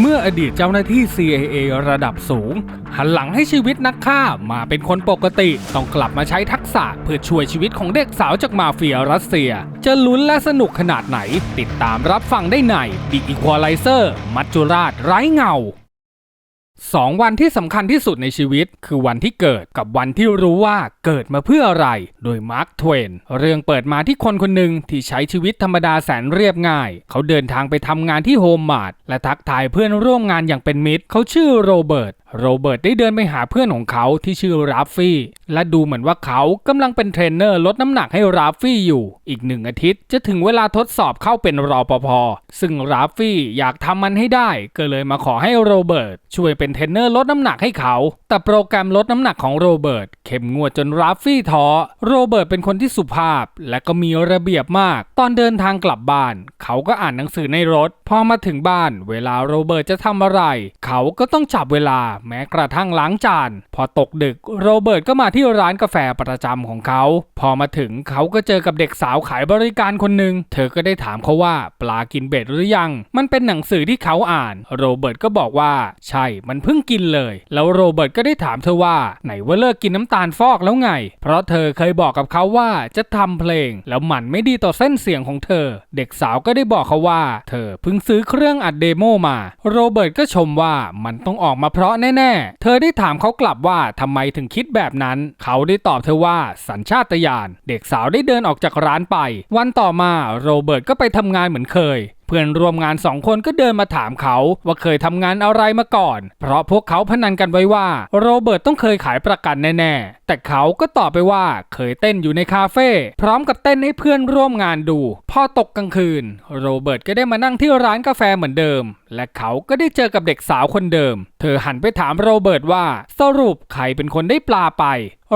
เมื่ออดีตเจ้าหน้าที่ CIA ระดับสูง หันหลังให้ชีวิตนักฆ่ามาเป็นคนปกติ ต้องกลับมาใช้ทักษะเพื่อช่วยชีวิตของเด็กสาวจากมาเฟียรัสเซีย จะลุ้นและสนุกขนาดไหน ติดตามรับฟังได้ใน The Equalizer มัจจุราชไร้เงา สองวันที่สำคัญที่สุดในชีวิต คือวันที่เกิดกับวันที่รู้ว่าเกิดมาเพื่ออะไร โดยมาร์คทเวนเรื่องเปิดมาที่คนคนหนึ่งที่ใช้ชีวิตธรรมดาแสนเรียบง่าย เขาเดินทางไปทำงานที่โฮมมาร์ทและทักทายเพื่อนร่วมงานอย่างเป็นมิตร เขาชื่อโรเบิร์ตโรเบิร์ตได้เดินไปหาเพื่อนของเขาที่ชื่อราฟฟี่ และดูเหมือนว่าเขากำลังเป็นเทรนเนอร์ลดน้ำหนักให้ราฟฟี่อยู่ อีกหนึ่งอาทิตย์จะถึงเวลาทดสอบเข้าเป็นรอปภซึ่งราฟฟี่อยากทำมันให้ได้ ก็เลยมาขอให้โรเบิร์ตช่วยเป็นเทรนเนอร์ลดน้ำหนักให้เขา แต่โปรแกรมลดน้ำหนักของโรเบิร์ตเข้มงวดจนราฟฟี่ท้อ โรเบิร์ตเป็นคนที่สุภาพ และก็มีระเบียบมาก ตอนเดินทางกลับบ้าน เขาก็อ่านหนังสือในรถ พอมาถึงบ้าน เวลาโรเบิร์ตจะทำอะไร เขาก็ต้องจับเวลาแม้กระทั่งล้างจาน พอตกดึกโรเบิร์ตก็มาที่ร้านกาแฟประจำของเขา พอมาถึงเขาก็เจอกับเด็กสาวขายบริการคนหนึ่งเธอก็ได้ถามเขาว่าปลากินเบ็ดหรือยัง มันเป็นหนังสือที่เขาอ่าน โรเบิร์ตก็บอกว่า ใช่มันเพิ่งกินเลย แล้วโรเบิร์ตก็ได้ถามเธอว่า ไหนว่าเลิกกินน้ำตาลฟอกแล้วไง เพราะเธอเคยบอกกับเขาว่าจะทำเพลง แล้วมันไม่ดีต่อเส้นเสียงของเธอ เด็กสาวก็ได้บอกเขาว่า เธอเพิ่งซื้อเครื่องอัดเดโมมา โรเบิร์ตก็ชมว่ามันต้องออกมาเพราะแน่ ๆ เธอได้ถามเขากลับว่าทำไมถึงคิดแบบนั้น เขาได้ตอบเธอว่าสัญชาตญาณ เด็กสาวได้เดินออกจากร้านไป วันต่อมาโรเบิร์ตก็ไปทำงานเหมือนเคย พื่อนร่วมงานสองคนก็เดินมาถามเขาว่าเคยทำงานอะไรมาก่อน เพราะพวกเขาพนันกันไว้ว่า โรเบิร์ตต้องเคยขายประกันแน่ๆ แต่เขาก็ตอบไปว่าเคยเต้นอยู่ในคาเฟ่พร้อมกับเต้นให้เพื่อนร่วมงานดู พอตกกลางคืน โรเบิร์ตก็ได้มานั่งที่ร้านกาแฟเหมือนเดิม และเขาก็ได้เจอกับเด็กสาวคนเดิม เธอหันไปถามโรเบิร์ตว่าสรุปใครเป็นคนได้ปลาไป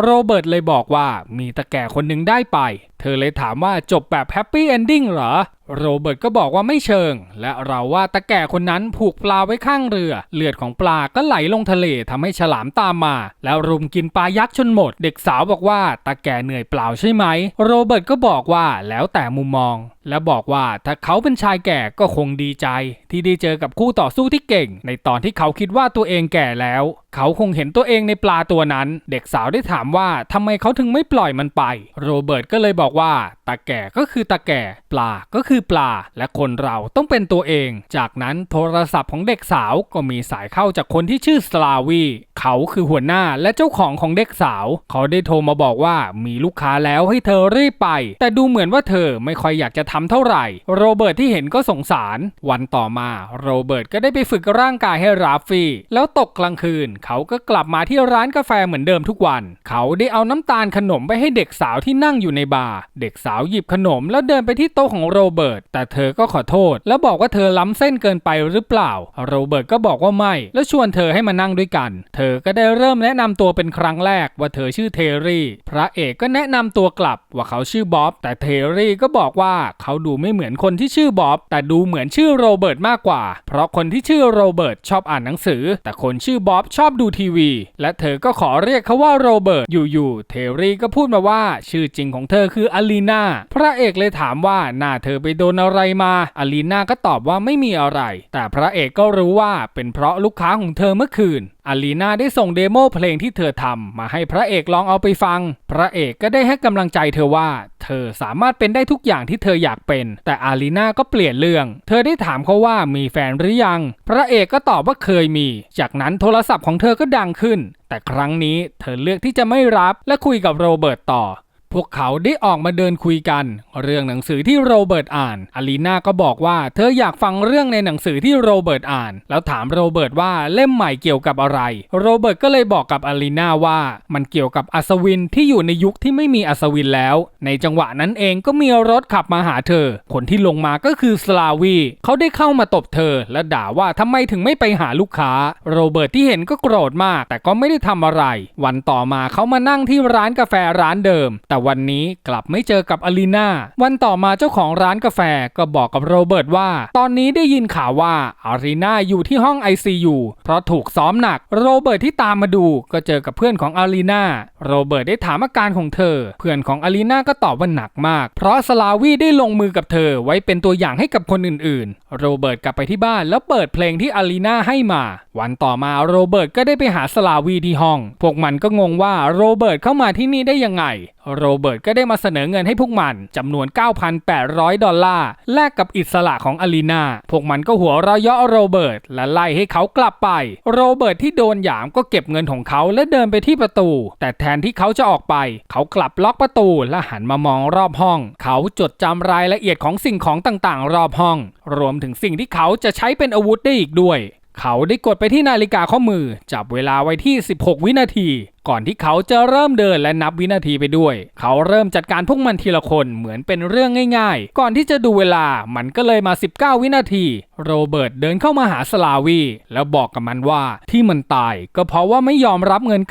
โรเบิร์ตเลยบอกว่ามีตาแก่คนหนึ่งได้ไป เธอเลยถามว่าจบแบบแฮปปี้เอนดิ้งเหรอ โรเบิร์ตก็บอกว่าไม่เชิง และเราว่าตาแก่คนนั้นผูกปลาไว้ข้างเรือ เลือดของปลาก็ไหลลงทะเลทำให้ฉลามตามมา แล้วรุมกินปลายักษ์จนหมด เด็กสาวบอกว่าตาแก่เหนื่อยเปล่าใช่ไหม โรเบิร์ตก็บอกว่าแล้วแต่มุมมอง และบอกว่าถ้าเขาเป็นชายแก่ก็คงดีใจ ที่ได้เจอกับคู่ต่อสู้ที่เก่ง ในตอนที่เขาคิดว่าตัวเองแก่แล้ว เขาคงเห็นตัวเองในปลาตัวนั้น เด็กสาวได้ถามว่าทำไมเขาถึงไม่ปล่อยมันไป โรเบิร์ตก็เลยบอกว่าตาแก่ก็คือตาแก่ ปลาก็คือปลา และคนเราต้องเป็นตัวเอง จากนั้นโทรศัพท์ของเด็กสาวก็มีสายเข้าจากคนที่ชื่อสลาวี เขาคือหัวหน้าและเจ้าของของเด็กสาว เขาได้โทรมาบอกว่ามีลูกค้าแล้วให้เธอรีบไป แต่ดูเหมือนว่าเธอไม่ค่อยอยากจะทำเท่าไหร่ โรเบิร์ตที่เห็นก็สงสาร วันต่อมา โรเบิร์ตก็ได้ไปฝึกร่างกายให้ราฟฟี่ แล้วตกกลางคืนเขาก็กลับมาที่ร้านกาแฟเหมือนเดิมทุกวัน เขาได้เอาน้ำตาลขนมไปให้เด็กสาวที่นั่งอยู่ในบาร์เด็กสาวหยิบขนมแล้วเดินไปที่โต๊ะของโรเบิร์ตแต่เธอก็ขอโทษ แล้วบอกว่าเธอล้ำเส้นเกินไปหรือเปล่า โรเบิร์ตก็บอกว่าไม่ แล้วชวนเธอให้มานั่งด้วยกัน เธอก็ได้เริ่มแนะนำตัวเป็นครั้งแรกว่าเธอชื่อเทรี่ พระเอกก็แนะนำตัวกลับว่าเขาชื่อบ๊อบ แต่เทรี่ก็บอกว่าเขาดูไม่เหมือนคนที่ชื่อบ๊อบ แต่ดูเหมือนชื่อโรเบิร์ตมากกว่า เพราะคนที่ชื่อโรเบิร์ตชอบอ่านหนังสือ แต่คนชื่อบ๊อบชอบดูทีวี และเธอก็ขอเรียกเขาว่าโรเบิร์ตอยู่ๆเทรี่ก็พูดมาว่า ชื่อจริงของเธอคืออลีนาพระเอกเลยถามว่าหน้าเธอไปโดนอะไรมาอลีนาก็ตอบว่าไม่มีอะไร แต่พระเอกก็รู้ว่าเป็นเพราะลูกค้าของเธอเมื่อคืน อลีนาได้ส่งเดโมเพลงที่เธอทำมาให้พระเอกลองเอาไปฟัง พระเอกก็ได้ให้กำลังใจเธอว่า เธอสามารถเป็นได้ทุกอย่างที่เธออยากเป็น แต่อาลีนาก็เปลี่ยนเรื่อง เธอได้ถามเขาว่ามีแฟนหรือยัง พระเอกก็ตอบว่าเคยมี จากนั้นโทรศัพท์ของเธอก็ดังขึ้น แต่ครั้งนี้เธอเลือกที่จะไม่รับและคุยกับโรเบิร์ตต่อ พวกเขาได้ออกมาเดินคุยกัน เรื่องหนังสือที่โรเบิร์ตอ่านอลีนาก็บอกว่าเธออยากฟังเรื่องในหนังสือที่โรเบิร์ตอ่าน แล้วถามโรเบิร์ตว่าเล่มใหม่เกี่ยวกับอะไร โรเบิร์ตก็เลยบอกกับอลีนาว่ามันเกี่ยวกับอัศวินที่อยู่ในยุคที่ไม่มีอัศวินแล้ว ในจังหวะนั้นเองก็มีรถขับมาหาเธอ คนที่ลงมาก็คือสลาวีเขาได้เข้ามาตบเธอ และด่าว่าทำไมถึงไม่ไปหาลูกค้า โรเบิร์ตที่เห็นก็โกรธมาก แต่ก็ไม่ได้ทำอะไร วันต่อมาเขามานั่งที่ร้านกาแฟร้านเดิม แต่วันนี้กลับไม่เจอกับอลีนาวันต่อมาเจ้าของร้านกาแฟก็บอกกับโรเบิร์ตว่า ตอนนี้ได้ยินข่าวว่าอารีนาอยู่ที่ห้อง ICU เพราะถูกซ้อมหนัก โรเบิร์ตที่ตามมาดูก็เจอกับเพื่อนของอารีนาโรเบิร์ตได้ถามอาการของเธอ เพื่อนของอารีนาก็ตอบว่าหนักมาก เพราะสลาวีได้ลงมือกับเธอไว้เป็นตัวอย่างให้กับคนอื่นๆ โรเบิร์ตกลับไปที่บ้านแล้วเปิดเพลงที่อารีนาให้มา วันต่อมาโรเบิร์ตก็ได้ไปหาสลาวีที่ห้อง พวกมันก็งงว่าโรเบิร์ตเข้ามาที่นี่ได้ยังไง โรเบิร์ตก็ได้มาเสนอเงินให้พวกมันจำนวน 9,800 ดอลลาร์แลกกับอิสระของอารีนาพวกมันก็หัวเราะเยาะโรเบิร์ตและไล่ให้เขากลับไป โรเบิร์ตที่โดนหยามก็เก็บเงินของเขาและเดินไปที่ประตู แต่แทนที่เขาจะออกไป เขากลับล็อกประตูและหันมามองรอบห้อง เขาจดจำรายละเอียดของสิ่งของต่างๆ รอบห้อง รวมถึงสิ่งที่เขาจะใช้เป็นอาวุธได้อีกด้วยเขาได้กดไปที่นาฬิกาข้อมือ จับเวลาไว้ที่ 16 วินาที ก่อนที่เขาจะเริ่มเดินและนับวินาทีไปด้วย เขาเริ่มจัดการพวกมันทีละคนเหมือนเป็นเรื่องง่ายๆ ก่อนที่จะดูเวลามันก็เลยมา 19 วินาที โรเบิร์ตเดินเข้ามาหาสลาวี แล้วบอกกับมันว่าที่มันตายก็เพราะว่าไม่ยอมรับเงิน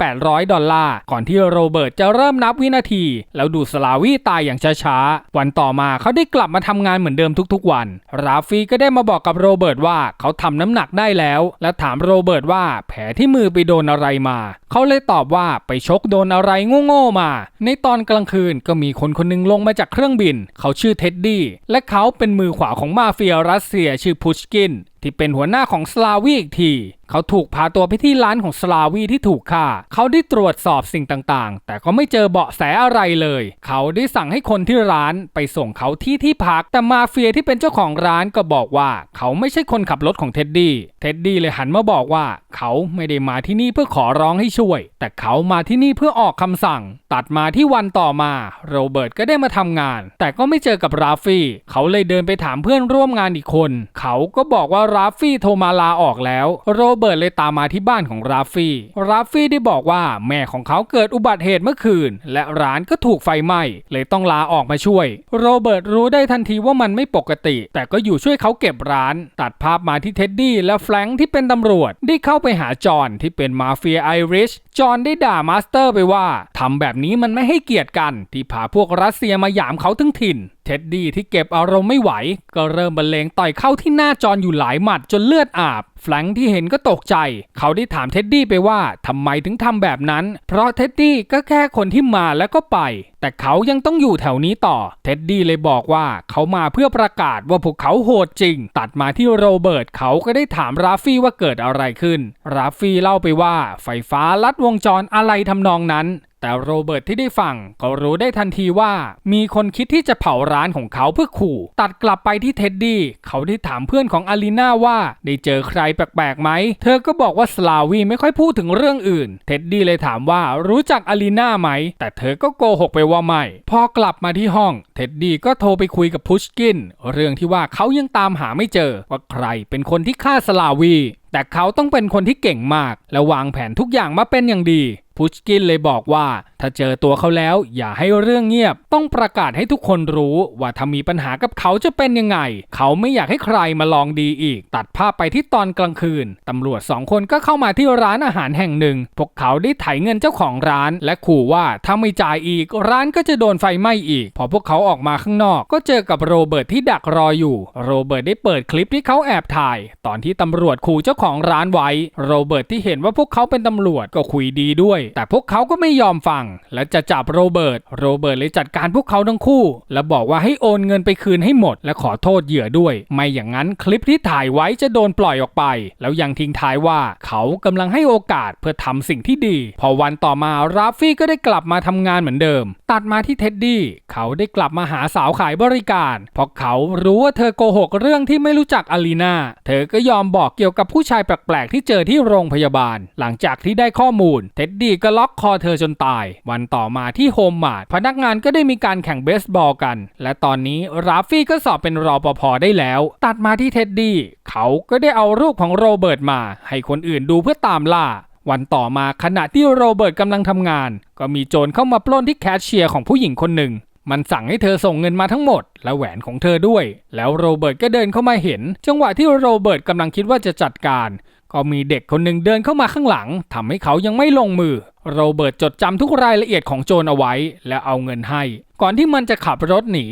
9,800 ดอลลาร์ ก่อนที่โรเบิร์ตจะเริ่มนับวินาที แล้วดูสลาวีตายอย่างช้าๆ วันต่อมาเขาได้กลับมาทำงานเหมือนเดิมทุกๆ วัน ราฟีก็ได้มาบอกกับโรเบิร์ตว่าเขาทำน้ำหนักได้แล้ว และถามโรเบิร์ตว่าแผลที่มือไปโดนอะไรมา เขาเลยตอบว่าไปชกโดนอะไรโง่ๆมา ในตอนกลางคืนก็มีคนคนหนึงลงมาจากเครื่องบิน เขาชื่อเท็ดดี้และเขาเป็นมือขวาของมาเฟียรัสเซียชื่อพุชกิน ที่เป็นหัวหน้าของสลาวีอีกที เขาถูกพาตัวไปที่ร้านของสลาวีที่ถูกฆ่า เขาได้ตรวจสอบสิ่งต่างๆ แต่ก็ไม่เจอเบาะแสอะไรเลย เขาได้สั่งให้คนที่ร้านไปส่งเขาที่ที่พัก แต่มาเฟียที่เป็นเจ้าของร้านก็บอกว่า เขาไม่ใช่คนขับรถของเท็ดดี้เท็ดดี้เลยหันมาบอกว่า เขาไม่ได้มาที่นี่เพื่อขอร้องให้ช่วย แต่เขามาที่นี่เพื่อออกคำสั่ง ตัดมาที่วันต่อมา โรเบิร์ตก็ได้มาทำงาน แต่ก็ไม่เจอกับราฟี่ เขาเลยเดินไปถามเพื่อนร่วมงานอีกคน เขาก็บอกว่าราฟี่โทรมาลาออกแล้วโรเบิร์ตเลยตามมาที่บ้านของราฟฟี่ราฟี่ได้บอกว่าแม่ของเขาเกิดอุบัติเหตุเมื่อคืน และร้านก็ถูกไฟไหม้เลยต้องลาออกมาช่วย โรเบิร์ตรู้ได้ทันทีว่ามันไม่ปกติ แต่ก็อยู่ช่วยเขาเก็บร้าน ตัดภาพมาที่เท็ดดี้และแฟรงค์ที่เป็นตำรวจได้เข้าไปหาจอห์นที่เป็นมาเฟียไอริชจอห์นได้ด่ามาสเตอร์ไปว่าทำแบบนี้มันไม่ให้เกียรติกัน ที่พาพวกรัสเซียมาหยามเขาถึงถิ่นเท็ดดี้ที่เก็บอารมณ์ไม่ไหว ก็เริ่มบรรเลงต่อยเข้าที่หน้าจอนอยู่หลายหมัดจนเลือดอาบแฟรงค์ที่เห็นก็ตกใจ เขาได้ถามเท็ดดี้ไปว่าทำไมถึงทำแบบนั้น เพราะเท็ดดี้ก็แค่คนที่มาแล้วก็ไป แต่เขายังต้องอยู่แถวนี้ต่อ เท็ดดี้เลยบอกว่าเขามาเพื่อประกาศว่าพวกเขาโหดจริง ตัดมาที่โรเบิร์ตเขาก็ได้ถามราฟฟี่ว่าเกิดอะไรขึ้น ราฟี่เล่าไปว่าไฟฟ้าลัดวงจรอะไรทำนองนั้นแต่โรเบิร์ตที่ได้ฟังก็รู้ได้ทันทีว่า มีคนคิดที่จะเผาร้านของเขาเพื่อขู่ ตัดกลับไปที่เท็ดดี้เขาได้ถามเพื่อนของอารีนาว่า ได้เจอใครแปลกๆไหม เธอก็บอกว่าสลาวีไม่ค่อยพูดถึงเรื่องอื่น เท็ดดี้เลยถามว่ารู้จักอารีนาไหม แต่เธอก็โกหกไปว่าไม่ พอกลับมาที่ห้อง เท็ดดี้ก็โทรไปคุยกับพุชกิน เรื่องที่ว่าเขายังตามหาไม่เจอ ว่าใครเป็นคนที่ฆ่าสลาวี แต่เขาต้องเป็นคนที่เก่งมาก และวางแผนทุกอย่างมาเป็นอย่างดีพุชกินเลยบอกว่า ถ้าเจอตัวเขาแล้วอย่าให้เรื่องเงียบ ต้องประกาศให้ทุกคนรู้ว่าถ้ามีปัญหากับเขาจะเป็นยังไง เขาไม่อยากให้ใครมาลองดีอีก ตัดภาพไปที่ตอนกลางคืน ตำรวจสองคนก็เข้ามาที่ร้านอาหารแห่งหนึ่ง พวกเขาได้ไถเงินเจ้าของร้าน และขู่ว่าถ้าไม่จ่ายอีก ร้านก็จะโดนไฟไหม้อีก พอพวกเขาออกมาข้างนอก ก็เจอกับโรเบิร์ตที่ดักรออยู่ โรเบิร์ตได้เปิดคลิปที่เขาแอบถ่าย ตอนที่ตำรวจขู่เจ้าของร้านไว้ โรเบิร์ตที่เห็นว่าพวกเขาเป็นตำรวจก็คุยดีด้วยแต่พวกเขาก็ไม่ยอมฟัง และจะจับโรเบิร์ต โรเบิร์ตเลยจัดการพวกเขาทั้งคู่ และบอกว่าให้โอนเงินไปคืนให้หมด และขอโทษเหยื่อด้วย ไม่อย่างนั้นคลิปที่ถ่ายไว้จะโดนปล่อยออกไป แล้วยังทิ้งท้ายว่าเขากำลังให้โอกาสเพื่อทำสิ่งที่ดี พอวันต่อมาราฟฟี่ก็ได้กลับมาทำงานเหมือนเดิม ตัดมาที่เท็ดดี้เขาได้กลับมาหาสาวขายบริการเพราะเขารู้ว่าเธอโกหกเรื่องที่ไม่รู้จักอลีนาเธอก็ยอมบอกเกี่ยวกับผู้ชายแปลกๆที่เจอที่โรงพยาบาล หลังจากที่ได้ข้อมูลเท็ดดี้ก็ล็อกคอเธอจนตาย วันต่อมาที่โฮมมาร์ทพนักงานก็ได้มีการแข่งเบสบอลกัน และตอนนี้ราฟฟี่ก็สอบเป็นรอปภได้แล้ว ตัดมาที่เท็ดดี้เขาก็ได้เอารูปของโรเบิร์ตมา ให้คนอื่นดูเพื่อตามล่าวันต่อมาขณะที่โรเบิร์ตกำลังทำงาน ก็มีโจรเข้ามาปล้นที่แคชเชียร์ของผู้หญิงคนหนึ่ง มันสั่งให้เธอส่งเงินมาทั้งหมด และแหวนของเธอด้วย แล้วโรเบิร์ตก็เดินเข้ามาเห็น จังหวะที่โรเบิร์ตกำลังคิดว่าจะจัดการ ก็มีเด็กคนหนึ่งเดินเข้ามาข้างหลังทำให้เขายังไม่ลงมือ โรเบิร์ตจดจำทุกรายละเอียดของโจรเอาไว้ และเอาเงินให้ ก่อนที่มันจะขับรถหนี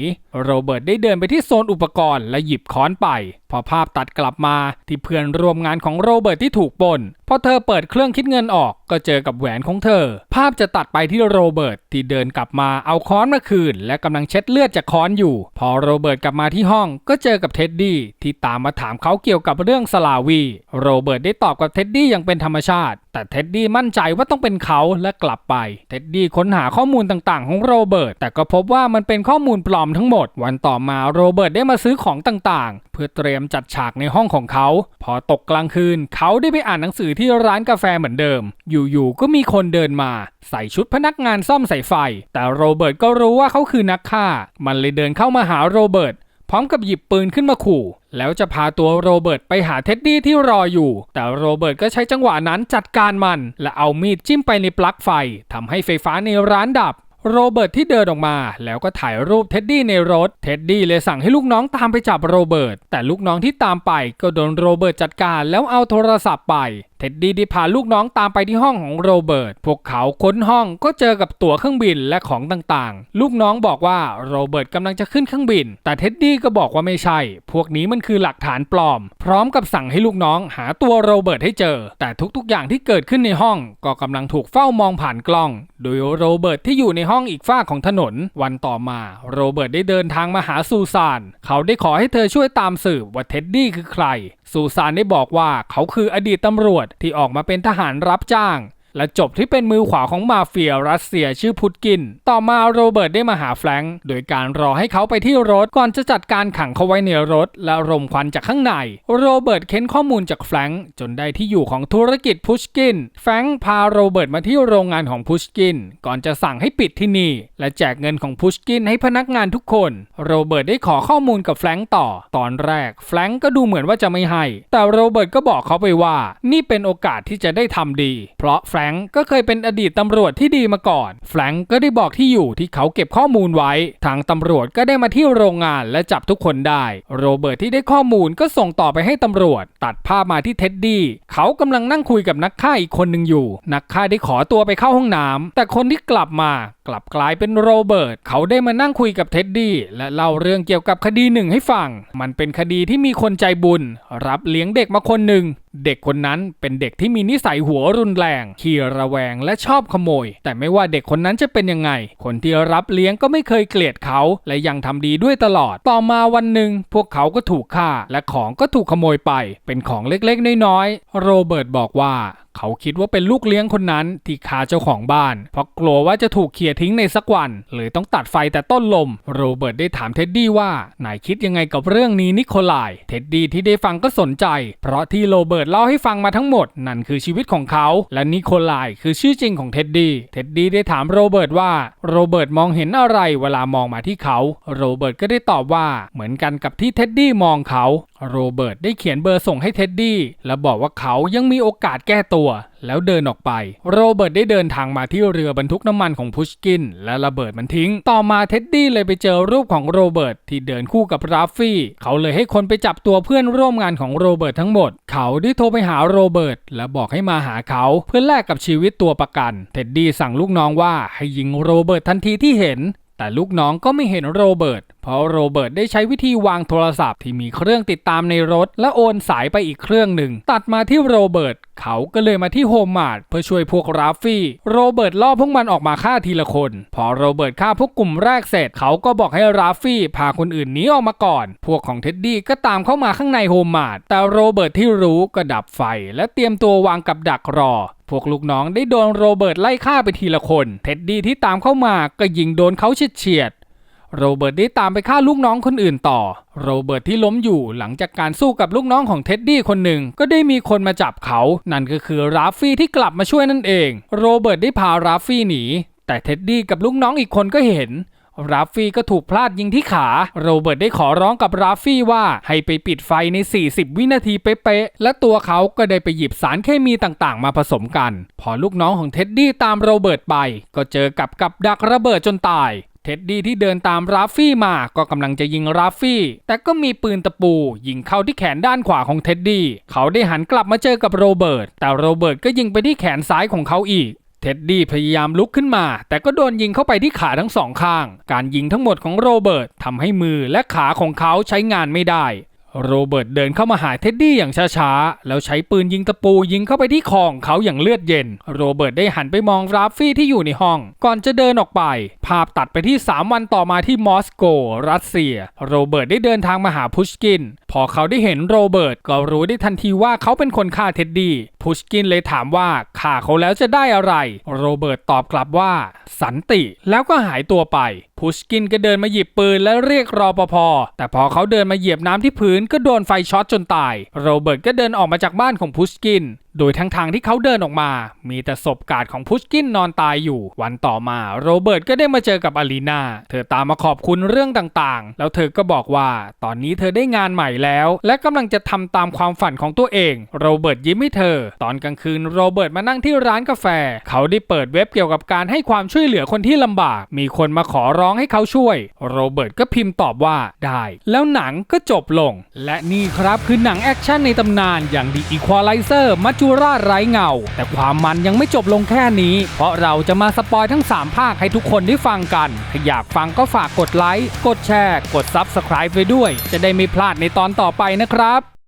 โรเบิร์ตได้เดินไปที่โซนอุปกรณ์และหยิบค้อนไป พอภาพตัดกลับมาที่เพื่อนร่วมงานของโรเบิร์ตที่ถูกปนพอเธอเปิดเครื่องคิดเงินออกก็เจอกับแหวนของเธอ ภาพจะตัดไปที่โรเบิร์ตที่เดินกลับมาเอาค้อนมาคืน และกำลังเช็ดเลือดจากค้อนอยู่ พอโรเบิร์ตกลับมาที่ห้องก็เจอกับเท็ดดี้ที่ตามมาถามเขาเกี่ยวกับเรื่องสลาวี โรเบิร์ตได้ตอบกับเท็ดดี้อย่างเป็นธรรมชาติแต่เท็ดดี้มั่นใจว่าต้องเป็นเขาและกลับไป เท็ดดี้ค้นหาข้อมูลต่างๆ ของโรเบิร์ต แต่ก็พบว่ามันเป็นข้อมูลปลอมทั้งหมด วันต่อมาโรเบิร์ตได้มาซื้อของต่างๆ เพื่อเตรียมจัดฉากในห้องของเขา พอตกกลางคืน เขาได้ไปอ่านหนังสือที่ร้านกาแฟเหมือนเดิม อยู่ๆ ก็มีคนเดินมา ใส่ชุดพนักงานซ่อมสายไฟ แต่โรเบิร์ตก็รู้ว่าเขาคือนักฆ่า มันเลยเดินเข้ามาหาโรเบิร์ตพร้อมกับหยิบปืนขึ้นมาขู่ แล้วจะพาตัวโรเบิร์ตไปหาเท็ดดี้ที่รออยู่ แต่โรเบิร์ตก็ใช้จังหวะนั้นจัดการมัน และเอามีดจิ้มไปในปลั๊กไฟทำให้ไฟฟ้าในร้านดับโรเบิร์ตที่เดินออกมา แล้วก็ถ่ายรูปเท็ดดี้ในรถ เท็ดดี้เลยสั่งให้ลูกน้องตามไปจับโรเบิร์ต แต่ลูกน้องที่ตามไปก็โดนโรเบิร์ตจัดการแล้วเอาโทรศัพท์ไป เท็ดดี้ได้พาลูกน้องตามไปที่ห้องของโรเบิร์ต พวกเขาค้นห้องก็เจอกับตั๋วเครื่องบินและของต่างๆ ลูกน้องบอกว่าโรเบิร์ตกำลังจะขึ้นเครื่องบิน แต่เท็ดดี้ก็บอกว่าไม่ใช่ พวกนี้มันคือหลักฐานปลอม พร้อมกับสั่งให้ลูกน้องหาตัวโรเบิร์ตให้เจอ แต่ทุกๆอย่างที่เกิดขึ้นในห้อง ก็กำลังถูกเฝ้ามองผ่านกล้อง โดยโรเบิร์ตที่อยู่ในห้องอีกฝ้าของถนน วันต่อมาโรเบิร์ตได้เดินทางมาหาซูซาน เขาได้ขอให้เธอช่วยตามสืบว่าเท็ดดี้คือใคร ซูซานได้บอกว่าเขาคืออดีตตำรวจที่ออกมาเป็นทหารรับจ้าง และจบที่เป็นมือขวาของมาเฟียรัสเซียชื่อพุตกิน ต่อมาโรเบิร์ตได้มาหาแฟรงค์โดยการรอให้เขาไปที่รถก่อนจะจัดการขังเขาไว้ในรถ และรมควันจากข้างใน โรเบิร์ตเค้นข้อมูลจากแฟรงค์จนได้ที่อยู่ของธุรกิจพุชกิน แฟรงค์พาโรเบิร์ตมาที่โรงงานของพุชกิน ก่อนจะสั่งให้ปิดที่นี่ และแจกเงินของพุชกินให้พนักงานทุกคน โรเบิร์ตได้ขอข้อมูลกับแฟรงค์ต่อ ตอนแรกแฟรงค์ก็ดูเหมือนว่าจะไม่ให้ แต่โรเบิร์ตก็บอกเขาไปว่า นี่เป็นโอกาสที่จะได้ทำดี เพราะแฟรงค์ก็เคยเป็นอดีตตำรวจที่ดีมาก่อนแฟรงค์ก็ได้บอกที่อยู่ที่เขาเก็บข้อมูลไว้ ทางตำรวจก็ได้มาที่โรงงานและจับทุกคนได้ โรเบิร์ตที่ได้ข้อมูลก็ส่งต่อไปให้ตำรวจ ตัดภาพมาที่เท็ดดี้เขากำลังนั่งคุยกับนักฆ่าอีกคนหนึ่งอยู่ นักฆ่าได้ขอตัวไปเข้าห้องน้ำแต่คนที่กลับมากลับกลายเป็นโรเบิร์ตเขาได้มานั่งคุยกับเท็ดดี้และเล่าเรื่องเกี่ยวกับคดีหนึ่งให้ฟัง มันเป็นคดีที่มีคนใจบุญ รับเลี้ยงเด็กมาคนหนึ่งเด็กคนนั้นเป็นเด็กที่มีนิสัยหัวรุนแรงขี้ระแวงและชอบขโมย แต่ไม่ว่าเด็กคนนั้นจะเป็นยังไง คนที่รับเลี้ยงก็ไม่เคยเกลียดเขา และยังทำดีด้วยตลอด ต่อมาวันหนึ่งพวกเขาก็ถูกฆ่า และของก็ถูกขโมยไป เป็นของเล็กๆน้อยๆโรเบิร์ตบอกว่าเขาคิดว่าเป็นลูกเลี้ยงคนนั้นที่ฆ่าเจ้าของบ้าน เพราะกลัวว่าจะถูกเขี่ยทิ้งในสักวันเลยต้องตัดไฟแต่ต้นลม โรเบิร์ตได้ถามเท็ดดี้ว่านายคิดยังไงกับเรื่องนี้นิโคลายเท็ดดี้ที่ได้ฟังก็สนใจ เพราะที่โรเบิร์ตเล่าให้ฟังมาทั้งหมด นั่นคือชีวิตของเขา และนิโคลายคือชื่อจริงของเท็ดดี้เท็ดดี้ได้ถามโรเบิร์ตว่าโรเบิร์ตมองเห็นอะไรเวลามองมาที่เขา โรเบิร์ตก็ได้ตอบว่าเหมือนกันกับที่เท็ดดี้มองเขา โรเบิร์ตได้เขียนเบอร์ส่งให้เท็ดดี้และบอกว่าเขายังมีโอกาสแก้ตัว แล้วเดินออกไป โรเบิร์ตได้เดินทางมาที่เรือบรรทุกน้ำมันของพุชกิน และระเบิดมันทิ้ง ต่อมาเท็ดดี้เลยไปเจอรูปของโรเบิร์ตที่เดินคู่กับราฟฟี่ เขาเลยให้คนไปจับตัวเพื่อนร่วมงานของโรเบิร์ตทั้งหมด เขาได้โทรไปหาโรเบิร์ตและบอกให้มาหาเขาเพื่อแลกกับชีวิตตัวประกัน เท็ดดี้สั่งลูกน้องว่าให้ยิงโรเบิร์ตทันทีที่เห็น แต่ลูกน้องก็ไม่เห็นโรเบิร์ต เพราะโรเบิร์ตได้ใช้วิธีวางโทรศัพท์ที่มีเครื่องติดตามในรถ และโอนสายไปอีกเครื่องหนึ่ง ตัดมาที่โรเบิร์ต เขาก็เลยมาที่โฮมมาร์ทเพื่อช่วยพวกราฟฟี่ โรเบิร์ตล่อพวกมันออกมาฆ่าทีละคน พอโรเบิร์ตฆ่าพวกกลุ่มแรกเสร็จ เขาก็บอกให้ราฟฟี่พาคนอื่นหนีออกมาก่อน พวกของเท็ดดี้ก็ตามเข้ามาข้างในโฮมมาร์ท แต่โรเบิร์ตที่รู้ก็ดับไฟ และเตรียมตัววางกับดักรอ พวกลูกน้องได้โดนโรเบิร์ตไล่ฆ่าไปทีละคน เท็ดดี้ที่ตามเข้ามาก็ยิงโดนเขาเฉียดๆโรเบิร์ตได้ตามไปฆ่าลูกน้องคนอื่นต่อ โรเบิร์ตที่ล้มอยู่หลังจากการสู้กับลูกน้องของเท็ดดี้คนหนึ่งก็ได้มีคนมาจับเขา นั่นก็คือราฟฟี่ที่กลับมาช่วยนั่นเอง โรเบิร์ตได้พาราฟฟี่หนี แต่เท็ดดี้กับลูกน้องอีกคนก็เห็น ราฟฟี่ก็ถูกพลาดยิงที่ขา โรเบิร์ตได้ขอร้องกับราฟฟี่ว่าให้ไปปิดไฟใน 40 วินาทีเป๊ะๆ และตัวเขาก็ได้ไปหยิบสารเคมีต่างๆ มาผสมกัน พอลูกน้องของเท็ดดี้ตามโรเบิร์ตไป ก็เจอกับกับดักระเบิดจนตาย เท็ดดี้ที่เดินตามราฟฟี่มาก็กำลังจะยิงราฟฟี่ แต่ก็มีปืนตะปู ยิงเข้าที่แขนด้านขวาของเท็ดดี้ เขาได้หันกลับมาเจอกับโรเบิร์ต แต่โรเบิร์ตก็ยิงไปที่แขนซ้ายของเขาอีก เท็ดดี้พยายามลุกขึ้นมา แต่ก็โดนยิงเข้าไปที่ขาทั้งสองข้าง การยิงทั้งหมดของโรเบิร์ตทำให้มือและขาของเขาใช้งานไม่ได้ โรเบิร์ตเดินเข้ามาหาเท็ดดี้อย่างช้าๆ แล้วใช้ปืนยิงตะปูยิงเข้าไปที่คอของเขาอย่างเลือดเย็น โรเบิร์ตได้หันไปมองราฟฟี่ที่อยู่ในห้อง ก่อนจะเดินออกไป ภาพตัดไปที่ 3 วันต่อมาที่มอสโก รัสเซีย โรเบิร์ตได้เดินทางมาหาพุชกิน พอเขาได้เห็นโรเบิร์ตก็รู้ได้ทันทีว่าเขาเป็นคนฆ่าเท็ดดี้ พุชกินเลยถามว่าฆ่าเขาแล้วจะได้อะไร โรเบิร์ตตอบกลับว่า สันติ แล้วก็หายตัวไป พุชกินก็เดินมาหยิบปืนและเรียกรอปภแต่พอเขาเดินมาเหยียบน้ำที่พื้นก็โดนไฟช็อตจนตาย โรเบิร์ตก็เดินออกมาจากบ้านของพุชกินโดยทั้งทางที่เขาเดินออกมา มีแต่ศพกาดของพุชกินนอนตายอยู่ วันต่อมาโรเบิร์ตก็ได้มาเจอกับอลีนาเธอตามมาขอบคุณเรื่องต่างๆ แล้วเธอก็บอกว่า ตอนนี้เธอได้งานใหม่แล้ว และกำลังจะทำตามความฝันของตัวเองโรเบิร์ตยิ้มให้เธอ ตอนกลางคืนโรเบิร์ตมานั่งที่ร้านกาแฟ เขาได้เปิดเว็บเกี่ยวกับการให้ความช่วยเหลือคนที่ลำบาก มีคนมาขอร้องให้เขาช่วย โรเบิร์ตก็พิมพ์ตอบว่าได้ แล้วหนังก็จบลง และนี่ครับคือหนังแอคชั่นในตำนานอย่าง The Equalizer มัจจุราชไร้เงา แต่ความมันยังไม่จบลงแค่นี้ เพราะเราจะมาสปอยทั้ง 3 ภาคให้ทุกคนได้ฟังกัน ถ้าอยากฟังก็ฝากกดไลค์ กดแชร์ กดซับสไครป์ไปด้วย จะได้ไม่พลาดในตอนต่อไปนะครับ